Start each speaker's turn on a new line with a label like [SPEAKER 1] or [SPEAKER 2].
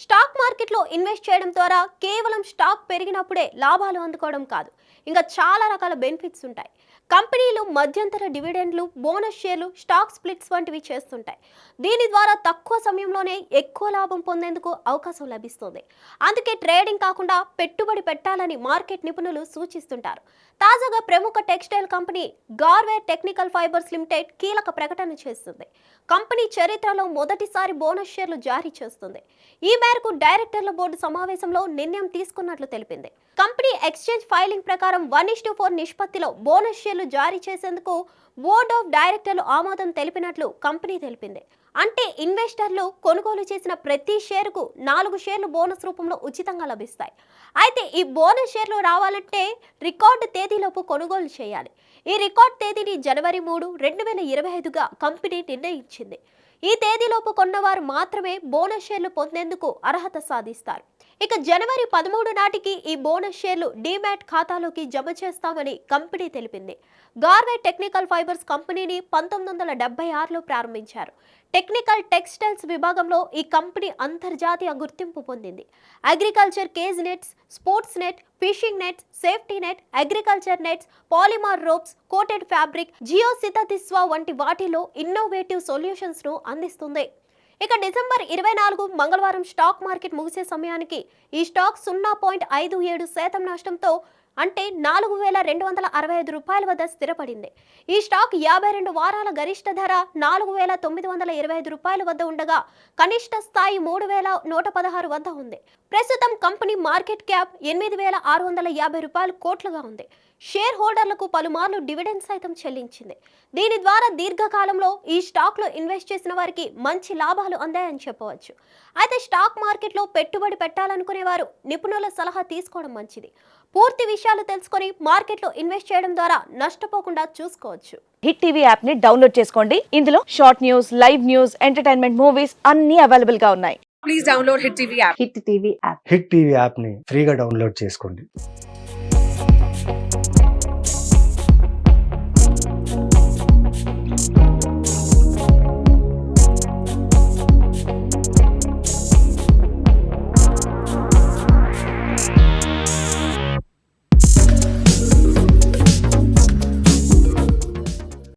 [SPEAKER 1] Stock మార్కెట్లో invest చేయడం ద్వారా కేవలం స్టాక్ పెరిగినప్పుడే లాభాలు అందుకోవడం కాదు. ఇంకా చాలా రకాల బెనిఫిట్స్ ఉంటాయి. కంపెనీలు మధ్యంతర డివిడెండ్లు బోనస్ షేర్లు స్టాక్ స్ప్లిట్స్ వంటివి చేస్తుంటాయి. దీని ద్వారా తక్కువ సమయంలోనే ఎక్కువ లాభం పొందేందుకు అవకాశం లభిస్తుంది. అందుకే ట్రేడింగ్ కాకుండా పెట్టుబడి పెట్టాలని మార్కెట్ నిపుణులు సూచిస్తుంటారు. తాజాగా ప్రముఖ textile company Garware technical fibres limited కీలక ప్రకటన చేస్తుంది. కంపెనీ చరిత్రలో మొదటిసారి బోనస్ షేర్లు జారీ చేస్తుంది. ఈ మేరకు డైరెక్టర్ల బోర్డు సమావేశంలో నిర్ణయం తీసుకున్నట్లు తెలిపింది. కంపెనీ ఎక్స్చేంజ్ ఫైలింగ్ ప్రకారం వన్ ఇస్ ఫోర్ నిష్పత్తిలో బోనస్ షేర్లు జారీ చేసేందుకు బోర్డ్ ఆఫ్ డైరెక్టర్లు ఆమోదం తెలిపినట్లు కంపెనీ తెలిపింది. అంటే ఇన్వెస్టర్లు కొనుగోలు చేసిన ప్రతి షేరుకు నాలుగు షేర్లు బోనస్ రూపంలో ఉచితంగా లభిస్తాయి. అయితే ఈ బోనస్ షేర్లు రావాలంటే రికార్డు తేదీలోపు కొనుగోలు చేయాలి. ఈ రికార్డ్ తేదీని జనవరి మూడు రెండు వేల ఇరవై ఐదుగా కంపెనీ నిర్ణయించింది. ఈ తేదీలోపు కొన్నవారు మాత్రమే బోనస్ షేర్లు పొందేందుకు అర్హత సాధిస్తారు. ఇక జనవరి పదమూడు నాటికి ఈ బోనస్ షేర్లు డీమ్యాట్ ఖాతాలోకి జమ చేస్తామని కంపెనీ తెలిపింది. గార్వే టెక్నికల్ ఫైబర్స్ కంపెనీని పంతొమ్మిది వందల డెబ్బై ఆరులో ప్రారంభించారు. టెక్నికల్ టెక్స్టైల్స్ విభాగంలో ఈ కంపెనీ అంతర్జాతీయ గుర్తింపు పొందింది. Agriculture cage nets sports net fishing nets safety net agriculture nets polymer ropes coated fabric geo సితతిస్వా వంటి వాటిలో ఇన్నోవేటివ్ సొల్యూషన్స్ను అందిస్తుంది. ఇక డిసెంబర్ ఇరవై నాలుగు మంగళవారం స్టాక్ మార్కెట్ ముగిసే సమయానికి ఈ స్టాక్ సున్నా పాయింట్ ఐదు ఏడు శాతం నష్టంతో అంటే నాలుగు వేల రెండు వందల అరవై ఐదు రూపాయల వద్ద స్థిరపడింది. ఈ స్టాక్ యాభై రెండు వారాల గరిష్ట ధర నాలుగు వేల తొమ్మిది వందల ఇరవై ఐదు రూపాయల వద్ద ఉండగా కనిష్ట స్థాయి మూడు వేల నూట పదహారు వద్ద ఉంది. ప్రస్తుతం కంపెనీ మార్కెట్ క్యాప్ ఎనిమిది వేల ఆరు వందల యాభై రూపాయలు కోట్లుగా ఉంది. షేర్ హోల్డర్లకు పలుమార్లు డివిడెండ్ సైతం చెల్లించింది. దీని ద్వారా దీర్ఘకాలంలో ఈ స్టాక్లో ఇన్వెస్ట్ చేసిన వారికి మంచి లాభాలు అందాయని చెప్పవచ్చు. అయితే స్టాక్ మార్కెట్లో పెట్టుబడి పెట్టాలనుకునే వారు నిపుణుల సలహా తీసుకోవడం మంచిది. పూర్తి విషయం విషయాలు తెలుసుకొని మార్కెట్లో ఇన్వెస్ట్ చేయడం ద్వారా నష్టపోకుండా చూసుకోవచ్చు.
[SPEAKER 2] హిట్ టీవీ యాప్ని డౌన్లోడ్ చేసుకోండి. ఇందులో short news live news entertainment movies అన్ని అవైలబుల్గా ఉన్నాయి.
[SPEAKER 3] please download Hit TV app.
[SPEAKER 2] Hit TV app.
[SPEAKER 4] Hit TV యాప్ని ఫ్రీగా డౌన్లోడ్ చేసుకోండి.